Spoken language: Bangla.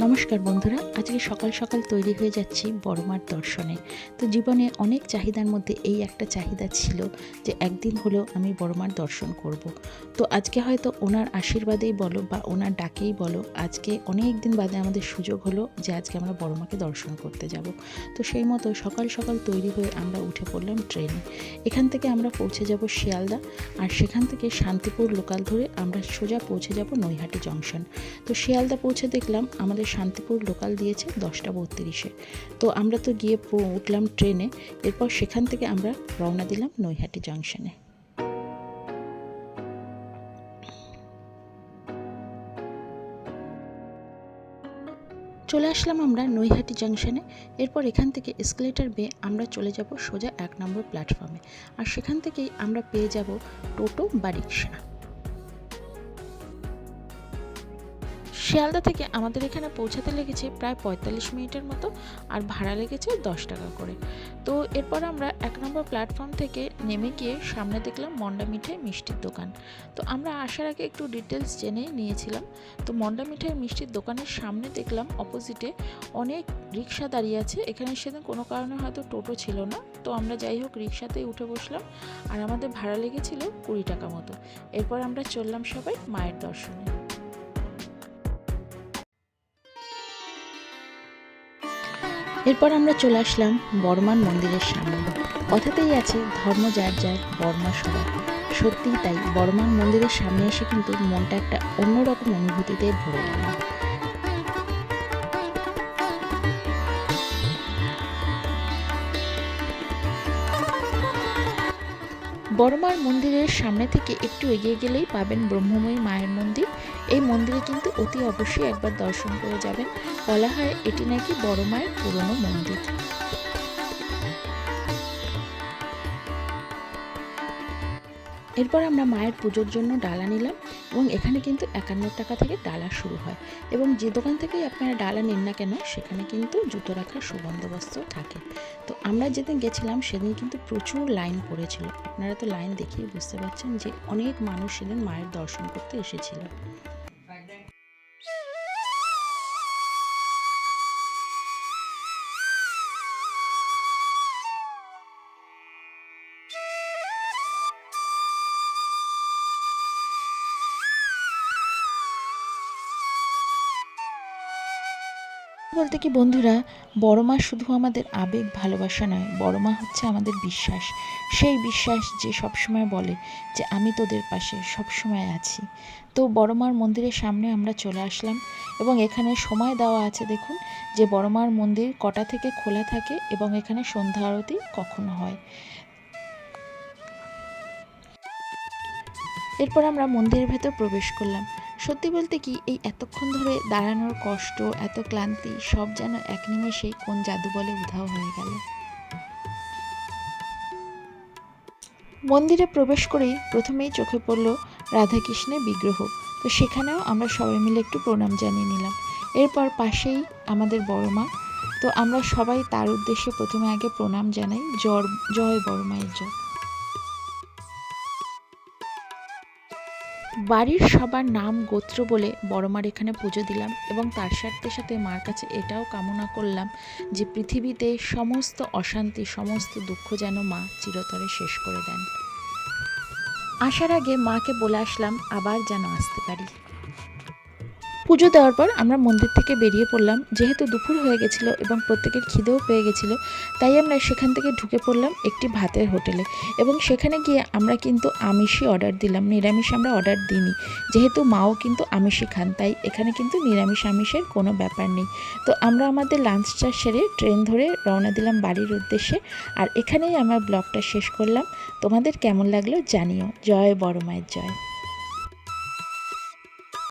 নমস্কার বন্ধুরা, আজকে সকাল সকাল তৈরি হয়ে যাচ্ছি বড়মার দর্শনে। তো জীবনে অনেক চাহিদার মধ্যে এই একটা চাহিদা ছিল যে একদিন হলেও আমি বড়মার দর্শন করব। তো আজকে হয়তো ওনার আশীর্বাদেই বলো বা ওনার ডাকেই বলো, আজকে অনেক দিন বাদে আমাদের সুযোগ হলো যে আজকে আমরা বড়মাকে দর্শন করতে যাব। তো সেই মতো সকাল সকাল তৈরি হয়ে আমরা উঠে পড়লাম ট্রেনে। এখান থেকে আমরা পৌঁছে যাব শিয়ালদা আর সেখান থেকে শান্তিপুর লোকাল ধরে আমরা সোজা পৌঁছে যাব নৈহাটি জংশন তো শিয়ালদা পৌঁছে দেখলাম আমাদের শান্তিপুর লোকাল দিয়েছে দশটা বত্রিশে। তো আমরা তো গিয়ে উঠলাম ট্রেনে, এরপর সেখান থেকে আমরা রওনা দিলাম নৈহাটি জংশনে চলে আসলাম আমরা নৈহাটি জাংশনে এরপর এখান থেকে এসকেলেটার বেয়ে আমরা চলে যাব সোজা এক নম্বর প্ল্যাটফর্মে আর সেখান থেকেই আমরা পেয়ে যাব টোটো বা রিক্সা। শিয়ালদা থেকে আমাদের এখানে পৌঁছাতে লেগেছে প্রায় পঁয়তাল্লিশ মিনিটের মতো, আর ভাড়া লেগেছে দশ টাকা করে। তো এরপর আমরা এক নম্বর প্ল্যাটফর্ম থেকে নেমে গিয়ে সামনে দেখলাম মন্ডা মিঠাই মিষ্টির দোকান। তো আমরা আসার আগে একটু ডিটেলস জেনে নিয়েছিলাম। তো মন্ডা মিঠাই মিষ্টির দোকানের সামনে দেখলাম অপোজিটে অনেক রিক্সা দাঁড়িয়ে আছে। এখানে সেদিন কোনো কারণে হয়তো টোটো ছিল না। তো আমরা যাই হোক রিক্সাতেই উঠে বসলাম, আর আমাদের ভাড়া লেগেছিল কুড়ি টাকা মতো। এরপর আমরা চললাম সবাই মায়ের দর্শনে। এরপর আমরা চলে আসলাম বর্মান মন্দিরের সামনে। কথাতেই আছে, ধর্ম যার যার, বর্মা সবার। সত্যিই তাই বর্মান মন্দিরের সামনে এসে কিন্তু মনটা একটা অন্যরকম অনুভূতিতে ভরে গেল। বড়মার মন্দিরের সামনে থেকে একটু এগিয়ে গেলেই পাবেন ব্রহ্মময়ী মায়ের মন্দির। এই মন্দিরে কিন্তু অতি অবশ্যই একবার দর্শন করে যাবেন। বলা হয় এটি নাকি বড় মায়ের পুরনো মন্দির। এরপর আমরা মায়ের পুজোর জন্য ডালা নিলাম এবং এখানে কিন্তু একান্ন টাকা থেকে ডালা শুরু হয় এবং যে দোকান থেকেই আপনারা ডালা নিন না কেন, সেখানে কিন্তু জুতো রাখার সুবন্দোবস্ত থাকে। তো আমরা যেদিন গেছিলাম, সেদিন কিন্তু প্রচুর লাইন পড়েছিল। আপনারা তো লাইন দেখেই বুঝতে পারছেন যে অনেক মানুষ সেদিন মায়ের দর্শন করতে এসেছিল। বলতে কি বন্ধুরা, বড় মা শুধু আমাদের আবেগ, ভালোবাসা নয়, বড় মা হচ্ছে আমাদের বিশ্বাস। সেই বিশ্বাস যে সবসময় বলে যে আমি তোদের পাশে, সবসময় আছি। তো বড় মার মন্দিরের সামনে আমরা চলে আসলাম এবং এখানে সময় দেওয়া আছে দেখুন যে বড় মার মন্দির কটা থেকে খোলা থাকে এবং এখানে সন্ধ্যা আরতি কখন হয়। এরপর আমরা মন্দিরের ভেতর প্রবেশ করলাম। সত্যি বলতে কি, এই এতক্ষণ ধরে দাঁড়ানোর কষ্ট, এত ক্লান্তি, সব যেন এক নিমেষে কোন জাদু বলে উধাও হয়ে গেল। মন্দিরে প্রবেশ করেই প্রথমেই চোখে পড়ল রাধাকৃষ্ণের বিগ্রহ। তো সেখানেও আমরা সবাই মিলে একটু প্রণাম জানিয়ে নিলাম। এরপর পাশেই আমাদের বড় মা। তো আমরা সবাই তার উদ্দেশ্যে প্রথমে আগে প্রণাম জানাই, জয় জয় বড় মায়ের জয়। বাড়ির সবার নাম গোত্র বলে বড়মার এখানে পুজো দিলাম এবং তার সাথে সাথে মার কাছে এটাও কামনা করলাম যে পৃথিবীতে সমস্ত অশান্তি, সমস্ত দুঃখ যেন মা চিরতরে শেষ করে দেন। আসার আগে মাকে বলে আসলাম আবার যেন আসতে পারি। পুজো দেওয়ার পর আমরা মন্দির থেকে বেরিয়ে পড়লাম। যেহেতু দুপুর হয়ে গেছিল এবং প্রত্যেকের খিদেও পেয়ে গেছিল, তাই আমরা সেখান থেকে ঢুকে পড়লাম একটি ভাতের হোটেলে। এবং সেখানে গিয়ে আমরা কিন্তু আমিষই অর্ডার দিলাম। নিরামিষ আমরা অর্ডার দিইনি। যেহেতু মাও কিন্তু আমিষই খান, তাই এখানে কিন্তু নিরামিষ আমিষের কোনো ব্যাপার নেই। তো আমরা আমাদের লাঞ্চটা সেরে ট্রেন ধরে রওনা দিলাম বাড়ির উদ্দেশ্যে। আর এখানেই আমার ব্লগটা শেষ করলাম। তোমাদের কেমন লাগল জানিও। জয় বড় মায়ের জয়।